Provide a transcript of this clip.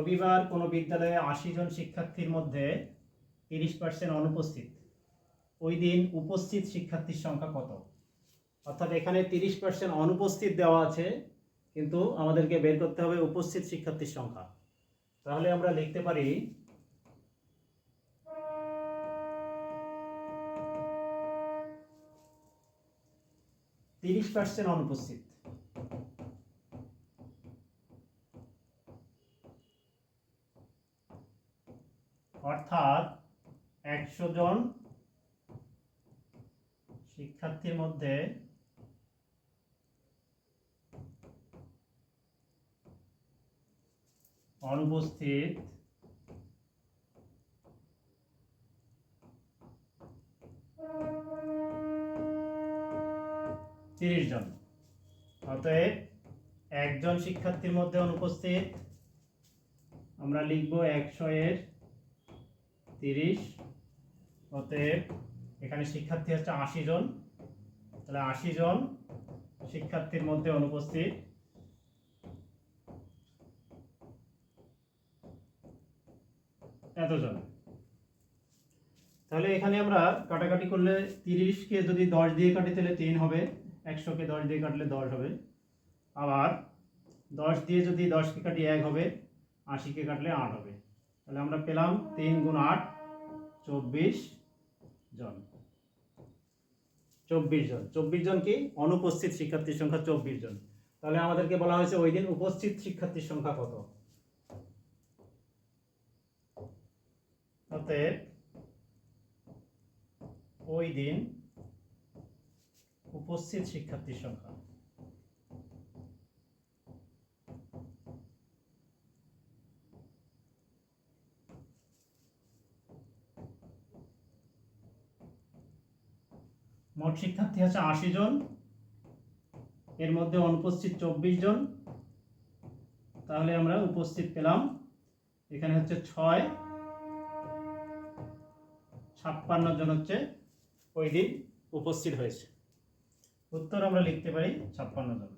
রবিবার কোনো বিদ্যালয়ে আশি জন শিক্ষার্থীর মধ্যে তিরিশ পার্সেন্ট অনুপস্থিত। ওই দিন উপস্থিত শিক্ষার্থীর সংখ্যা কত? অর্থাৎ এখানে তিরিশ পার্সেন্ট অনুপস্থিত দেওয়া আছে, কিন্তু আমাদেরকে বের করতে হবে উপস্থিত শিক্ষার্থীর সংখ্যা। তাহলে আমরা লিখতে পারি তিরিশ পার্সেন্ট অনুপস্থিত। অর্থাৎ একশো জন শিক্ষার্থীর মধ্যে অনুপস্থিত তিরিশ জন। অতএব একজন শিক্ষার্থীর মধ্যে অনুপস্থিত আমরা লিখব একশো এর তিরিশ। অতএব এখানে শিক্ষার্থী হচ্ছে আশি জন। তাহলে আশি জন শিক্ষার্থীর মধ্যে অনুপস্থিত। এতজন। তাহলে এখানে আমরা কাটাকাটি করলে তিরিশকে যদি দশ দিয়ে কাটি, তাহলে তিন হবে। একশোকে দশ দিয়ে কাটলে দশ হবে। আবার দশ দিয়ে যদি দশকে কাটি এক হবে, আশিকে কাটলে আট হবে। তাহলে আমরা পেলাম তিন গুণ আট। চব্বিশ জন। চব্বিশ জন। চব্বিশ জন কি? অনুপস্থিত শিক্ষার্থীর সংখ্যা চব্বিশ জন। তাহলে আমাদেরকে বলা হয়েছে ওই দিন উপস্থিত শিক্ষার্থীর সংখ্যা কত? অতএব ওই দিন উপস্থিত শিক্ষার্থীর সংখ্যা। মোট শিক্ষার্থী আছে আশি জন। এর মধ্যে অনুপস্থিত চব্বিশ জন। তাহলে আমরা উপস্থিত পেলাম। এখানে হচ্ছে ছয়। ছাপ্পান্ন জন হচ্ছে ওই দিন উপস্থিত হয়েছে। উত্তর আমরা লিখতে পারি ছাপ্পান্ন জন।